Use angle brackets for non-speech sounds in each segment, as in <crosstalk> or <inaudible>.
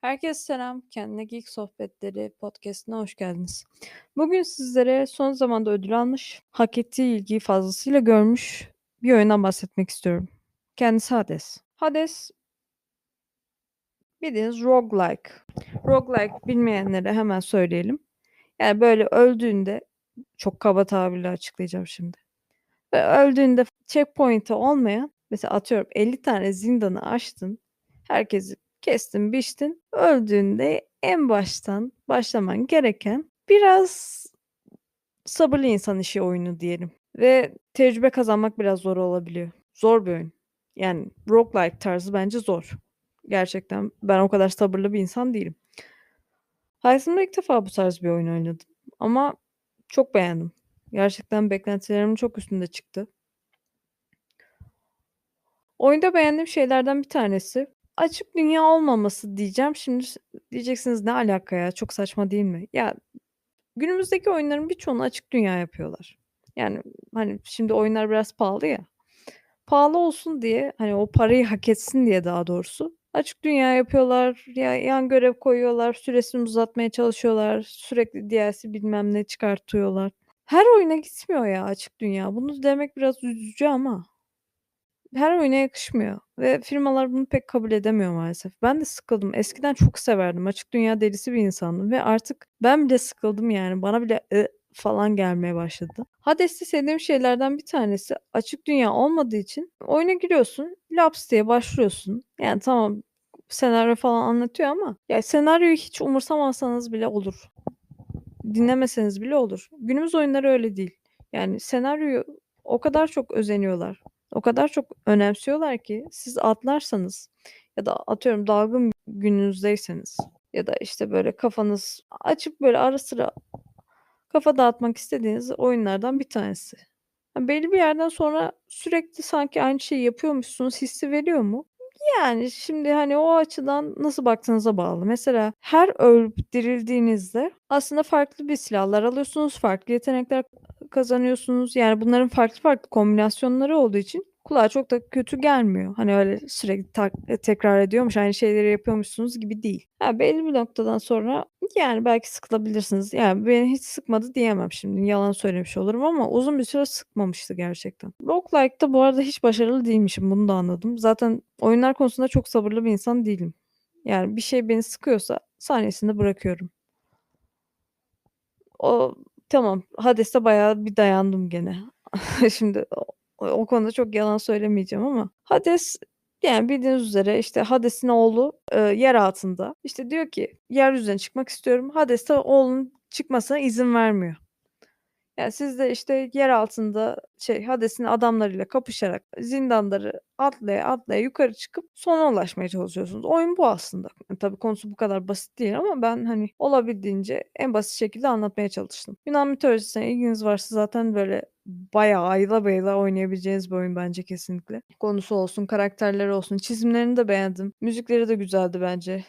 Herkese selam. Kendine Geek Sohbetleri podcast'ine hoş geldiniz. Bugün sizlere son zamanda ödül almış, hak ettiği ilgiyi fazlasıyla görmüş bir oyundan bahsetmek istiyorum. Kendisi Hades. Hades bildiğiniz roguelike. Roguelike bilmeyenlere hemen söyleyelim. Yani böyle öldüğünde çok kaba tabirle açıklayacağım şimdi. Ve öldüğünde checkpoint'i olmayan mesela atıyorum 50 tane zindanı açtın. Herkesi kestin, biçtin. Öldüğünde en baştan başlaman gereken biraz sabırlı insan işi oyunu diyelim. Ve tecrübe kazanmak biraz zor olabiliyor. Zor bir oyun. Yani roguelike tarzı bence zor. Gerçekten ben o kadar sabırlı bir insan değilim. Hayatımda ilk defa bu tarz bir oyun oynadım. Ama çok beğendim. Gerçekten beklentilerimin çok üstünde çıktı. Oyunda beğendiğim şeylerden bir tanesi açık dünya olmaması diyeceğim. Şimdi diyeceksiniz ne alaka ya çok saçma değil mi? Ya günümüzdeki oyunların birçoğunu açık dünya yapıyorlar. Yani hani şimdi oyunlar biraz pahalı ya. Pahalı olsun diye hani o parayı hak etsin diye daha doğrusu açık dünya yapıyorlar. Ya yan görev koyuyorlar. Süresini uzatmaya çalışıyorlar. Sürekli DLC bilmem ne çıkartıyorlar. Her oyuna gitmiyor ya açık dünya. Bunu demek biraz üzücü ama her oyuna yakışmıyor ve firmalar bunu pek kabul edemiyor maalesef. Ben de sıkıldım. Eskiden çok severdim. Açık dünya delisi bir insandım ve artık ben bile sıkıldım yani. Bana bile falan gelmeye başladı. Hades'te sevdiğim şeylerden bir tanesi açık dünya olmadığı için oyuna giriyorsun, laps diye başlıyorsun. Yani tamam senaryo falan anlatıyor ama ya senaryoyu hiç umursamazsanız bile olur. Dinlemeseniz bile olur. Günümüz oyunları öyle değil. Yani senaryoyu o kadar çok özeniyorlar. O kadar çok önemsiyorlar ki siz atlarsanız ya da atıyorum dalgın gününüzdeyseniz ya da işte böyle kafanız açıp böyle ara sıra kafa dağıtmak istediğiniz oyunlardan bir tanesi. Yani belli bir yerden sonra sürekli sanki aynı şeyi yapıyormuşsunuz hissi veriyor mu? Yani şimdi hani o açıdan nasıl baktığınıza bağlı. Mesela her ölüp dirildiğinizde aslında farklı bir silahlar alıyorsunuz, farklı yetenekler kazanıyorsunuz. Yani bunların farklı farklı kombinasyonları olduğu için kulağa çok da kötü gelmiyor. Hani öyle sürekli tak tekrar ediyormuş, aynı şeyleri yapıyormuşsunuz gibi değil. Ha, belli bir noktadan sonra yani belki sıkılabilirsiniz. Yani beni hiç sıkmadı diyemem şimdi. Yalan söylemiş olurum ama uzun bir süre sıkmamıştı gerçekten. Roguelike'da bu arada hiç başarılı değilmişim. Bunu da anladım. Zaten oyunlar konusunda çok sabırlı bir insan değilim. Yani bir şey beni sıkıyorsa saniyesinde bırakıyorum. O tamam. Hades'te bayağı bir dayandım gene. <laughs> Şimdi o, o konuda çok yalan söylemeyeceğim ama Hades yani bildiğiniz üzere işte Hades'in oğlu e, yer altında. İşte diyor ki yeryüzüne çıkmak istiyorum. Hades de oğlunun çıkmasına izin vermiyor. Yani siz de işte yer altında şey Hades'in adamlarıyla kapışarak zindanları atlaya atlaya yukarı çıkıp sona ulaşmaya çalışıyorsunuz. Oyun bu aslında. Yani tabii konusu bu kadar basit değil ama ben hani olabildiğince en basit şekilde anlatmaya çalıştım. Yunan mitolojisine ilginiz varsa zaten böyle bayağı ayla bayıla oynayabileceğiniz bir oyun bence kesinlikle. Konusu olsun, karakterleri olsun. Çizimlerini de beğendim. Müzikleri de güzeldi bence.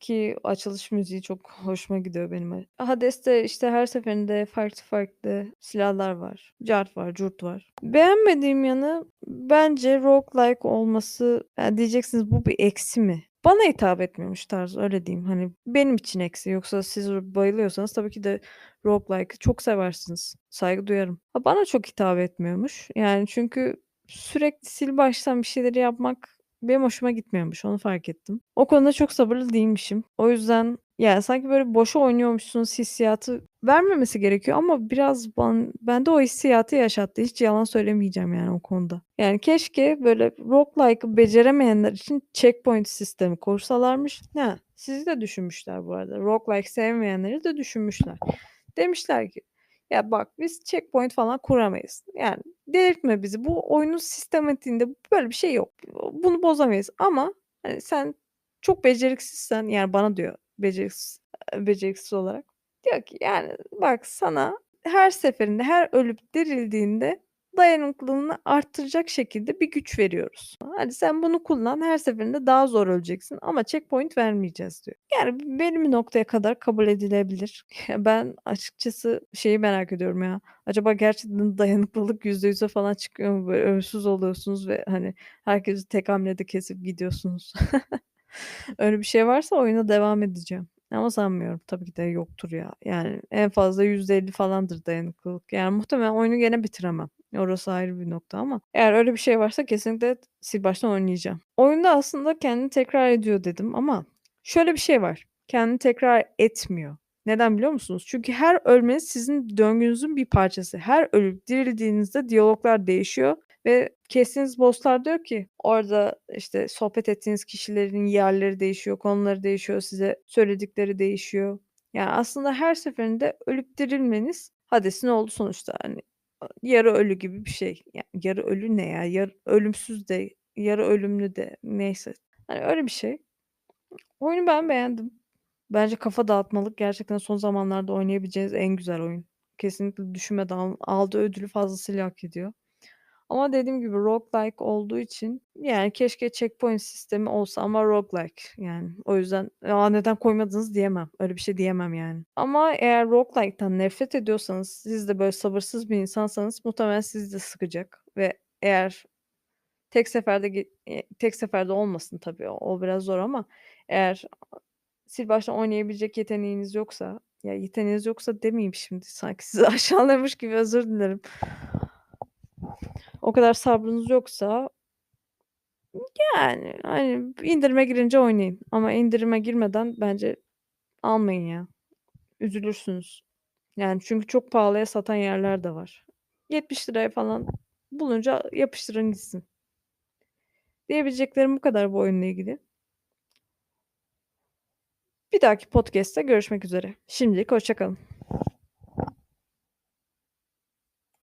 Ki açılış müziği çok <laughs> hoşuma gidiyor benim. Hades'te işte her seferinde farklı farklı silahlar var. Cart var, curt var. Beğenmediğim yanı bence roguelike olması yani diyeceksiniz bu bir eksi mi? Bana hitap etmiyormuş tarzı öyle diyeyim. Hani benim için eksi. Yoksa siz bayılıyorsanız tabii ki de roguelike'ı çok seversiniz. Saygı duyarım. Ha, bana çok hitap etmiyormuş. Yani çünkü sürekli sil baştan bir şeyleri yapmak benim hoşuma gitmiyormuş. Onu fark ettim. O konuda çok sabırlı değilmişim. O yüzden yani sanki böyle boşa oynuyormuşsunuz hissiyatı vermemesi gerekiyor ama biraz ben, bende o hissiyatı yaşattı. Hiç yalan söylemeyeceğim yani o konuda. Yani keşke böyle roguelike'ı beceremeyenler için checkpoint sistemi kursalarmış. Ne? Sizi de düşünmüşler bu arada. Roguelike sevmeyenleri de düşünmüşler. Demişler ki ya bak biz checkpoint falan kuramayız. Yani delirtme bizi. Bu oyunun sistematiğinde böyle bir şey yok. Bunu bozamayız ama hani sen çok beceriksizsen yani bana diyor beceriksiz, beceriksiz olarak. Diyor ki yani bak sana her seferinde her ölüp dirildiğinde dayanıklılığını arttıracak şekilde bir güç veriyoruz. Hadi sen bunu kullan her seferinde daha zor öleceksin ama checkpoint vermeyeceğiz diyor. Yani bir noktaya kadar kabul edilebilir. <laughs> Ben açıkçası şeyi merak ediyorum ya. Acaba gerçekten <laughs> dayanıklılık %100'e falan çıkıyor mu? Böyle ölümsüz oluyorsunuz ve hani herkesi tek hamlede kesip gidiyorsunuz. <laughs> Öyle bir şey varsa oyuna devam edeceğim ama sanmıyorum. Tabii ki de yoktur ya. Yani en fazla %50 falandır dayanıklılık. Yani muhtemelen oyunu gene bitiremem. Orası ayrı bir nokta ama eğer öyle bir şey varsa kesinlikle sil baştan oynayacağım. Oyunda aslında kendini tekrar ediyor dedim ama şöyle bir şey var. Kendini tekrar etmiyor. Neden biliyor musunuz? Çünkü her ölmeniz sizin döngünüzün bir parçası. Her ölüp dirildiğinizde diyaloglar değişiyor ve kestiğiniz boss'lar diyor ki orada işte sohbet ettiğiniz kişilerin yerleri değişiyor, konuları değişiyor, size söyledikleri değişiyor. Yani aslında her seferinde ölüp dirilmeniz Hades'in oğlu sonuçta hani yarı ölü gibi bir şey. Yani yarı ölü ne ya? Yarı ölümsüz de, yarı ölümlü de neyse. Hani öyle bir şey. Oyunu ben beğendim. Bence kafa dağıtmalık gerçekten son zamanlarda oynayabileceğiniz en güzel oyun. Kesinlikle düşünmeden aldığı ödülü fazlasıyla hak ediyor. Ama dediğim gibi roguelike olduğu için yani keşke checkpoint sistemi olsa ama roguelike yani. O yüzden "A, neden koymadınız?" diyemem. Öyle bir şey diyemem yani. Ama eğer roguelike'tan nefret ediyorsanız, siz de böyle sabırsız bir insansanız muhtemelen sizi de sıkacak ve eğer tek seferde eee, tek seferde olmasın tabii o, biraz zor ama eğer sil baştan oynayabilecek yeteneğiniz yoksa, ya yeteneğiniz yoksa demeyeyim şimdi sanki sizi <laughs> aşağılıyormuş gibi özür dilerim. O kadar sabrınız yoksa yani hani indirime girince oynayın ama indirime girmeden bence almayın ya. Üzülürsünüz. Yani çünkü çok pahalıya satan yerler de var. ₺70'ya falan bulunca yapıştırın gitsin. Diyebileceklerim bu kadar bu oyunla ilgili. Bir dahaki podcast'te görüşmek üzere. Şimdilik hoşça kalın.